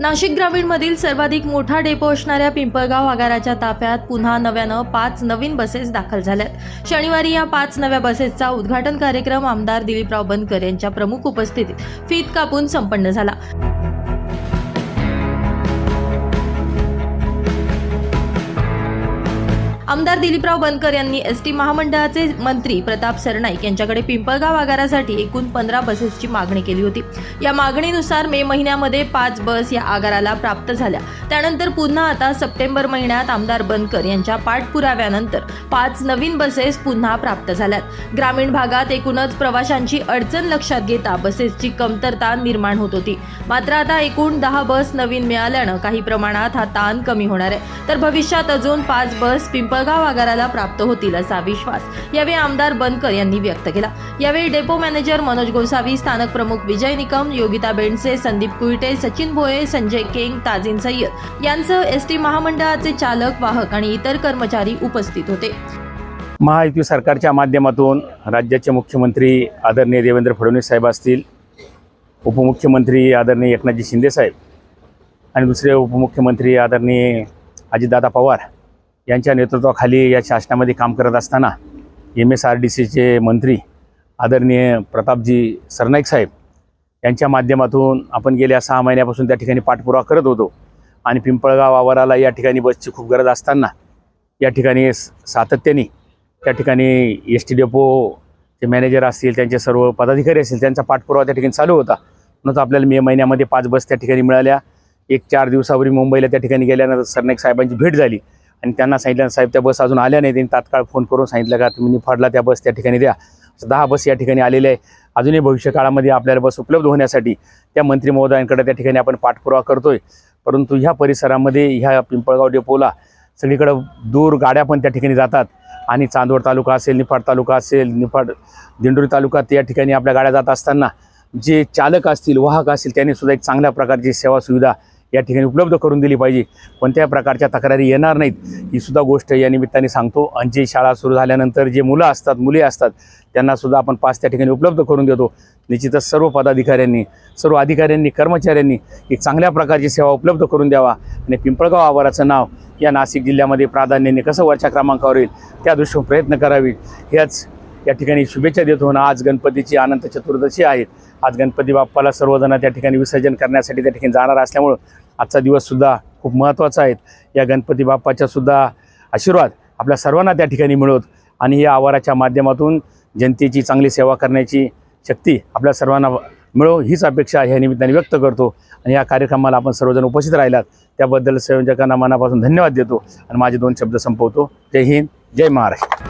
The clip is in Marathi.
नाशिक ग्रामीणमधील सर्वाधिक मोठा डेपो असणाऱ्या पिंपळगाव आगाराच्या ताफ्यात पुन्हा नव्यानं पाच नवीन बसेस दाखल झाल्यात. शनिवारी या पाच नव्या बसेसचा उद्घाटन कार्यक्रम आमदार दिलीपराव बनकर यांच्या प्रमुख उपस्थितीत फीत कापून संपन्न झाला. आमदार दिलीपराव बनकर यांनी एस टी महामंडळाचे मंत्री प्रताप सरनाईक यांच्याकडे पिंपळगाव आगारासाठी एकूण पंधरा बसेसची मागणी केली होती. या मागणीनुसार मे महिन्यामध्ये पाच बस या आगाराला प्राप्त झाल्या. त्यानंतर पुन्हा आता सप्टेंबर महिन्यात आमदार बनकर यांच्या पाठपुराव्यानंतर पाच नवीन बसेस पुन्हा प्राप्त झाल्यात. ग्रामीण भागात एकूणच प्रवाशांची अडचण लक्षात घेता बसेसची कमतरता निर्माण होत होती. मात्र आता एकूण दहा बस नवीन मिळाल्यानं काही प्रमाणात हा ताण कमी होणार आहे. तर भविष्यात अजून पाच बस जळगाव आगाराला प्राप्त होतील असा विश्वास यावेळी आमदार बनकर यांनी व्यक्त केला. यावेळी डेपो मॅनेजर मनोज गोसावी स्थानक प्रमुख विजय निकम योगिता बेंडसे संदीप कुईटे सचिन भोये संजय केंग ताजिन सय्यद यांसह एस टी महामंडळाचे चालक वाहक आणि इतर कर्मचारी उपस्थित होते. महायुती सरकारच्या माध्यमातून राज्याचे मुख्यमंत्री आदरणीय देवेंद्र फडणवीस साहेब असतील उपमुख्यमंत्री आदरणीय एकनाथजी शिंदे साहेब आणि दुसरे उपमुख्यमंत्री आदरणीय अजितदादा पवार यांच्या नेतृत्वाखाली या शासनामध्ये काम करत असताना एम एस आर डी सीचे मंत्री आदरणीय प्रतापजी सरनाईक साहेब यांच्या माध्यमातून आपण गेल्या सहा महिन्यापासून त्या ठिकाणी पाठपुरावा करत होतो आणि पिंपळगाव आवाराला या ठिकाणी बसची खूप गरज असताना या ठिकाणी स- सातत्याने त्या ठिकाणी एस टी डेपोचे मॅनेजर असतील त्यांचे सर्व पदाधिकारी असतील त्यांचा पाठपुरावा त्या ठिकाणी चालू होता. म्हणून आपल्याला मे महिन्यामध्ये पाच बस त्या ठिकाणी मिळाल्या. एक चार दिवसापूर्वी मुंबईला त्या ठिकाणी गेल्यानंतर सरनाईक साहेबांची भेट झाली. आणि त्यांना सांगितलं साहेब त्या बस अजून आल्या नाही त्यांनी तात्काळ फोन करून सांगितलं का तुम्ही निफाडला त्या बस त्या ठिकाणी द्या. दहा बस या ठिकाणी आलेल्या आहे. अजूनही भविष्य काळामध्ये आपल्याला बस उपलब्ध होण्यासाठी त्या मंत्री महोदयांकडे त्या ठिकाणी आपण पाठपुरावा करतोय. परंतु ह्या परिसरामध्ये ह्या पिंपळगाव डेपोला सगळीकडं दूर गाड्या पण त्या ठिकाणी जातात. आणि चांदवड तालुका असेल निफाड तालुका असेल निफाड दिंडोरी तालुका त्या ठिकाणी आपल्या गाड्या जात असताना जे चालक असतील वाहक असतील त्यांनी सुद्धा एक चांगल्या प्रकारची सेवा सुविधा या ठिकाणी उपलब्ध करून दिली पाहिजे. कोणत्या प्रकारच्या तक्रारी येणार नाहीत. ही सुद्धा गोष्ट या निमित्ताने सांगतो. आणि जी शाळा सुरू झाल्यानंतर जे मुलं असतात मुली असतात त्यांनासुद्धा आपण पास त्या ठिकाणी उपलब्ध करून देतो. निश्चितच सर्व पदाधिकाऱ्यांनी सर्व अधिकाऱ्यांनी कर्मचाऱ्यांनी एक चांगल्या प्रकारची सेवा उपलब्ध करून द्यावा. आणि पिंपळगाव आवाराचं नाव या नाशिक जिल्ह्यामध्ये प्राधान्याने कसं वरच्या क्रमांकावर येईल त्या दृष्टीने प्रयत्न करावे ह्याच या ठिकाणी शुभेच्छा देतो. ना आज गणपतीची अनंत चतुर्दशी आहे. आज गणपती बाप्पाला सर्वजण त्या ठिकाणी विसर्जन करण्यासाठी त्या ठिकाणी जाणार असल्यामुळं आजचा दिवससुद्धा खूप महत्त्वाचा आहे. या गणपती बाप्पाच्यासुद्धा आशीर्वाद आपल्या सर्वांना त्या ठिकाणी मिळवत आणि या आवाराच्या माध्यमातून जनतेची चांगली सेवा करण्याची शक्ती आपल्या सर्वांना मिळो हीच अपेक्षा ह्या निमित्ताने व्यक्त करतो. आणि या कार्यक्रमाला आपण सर्वजण उपस्थित राहिलात. त्याबद्दल संयोजकांना मनापासून धन्यवाद देतो. आणि माझे दोन शब्द संपवतो. जय हिंद जय Maharashtra.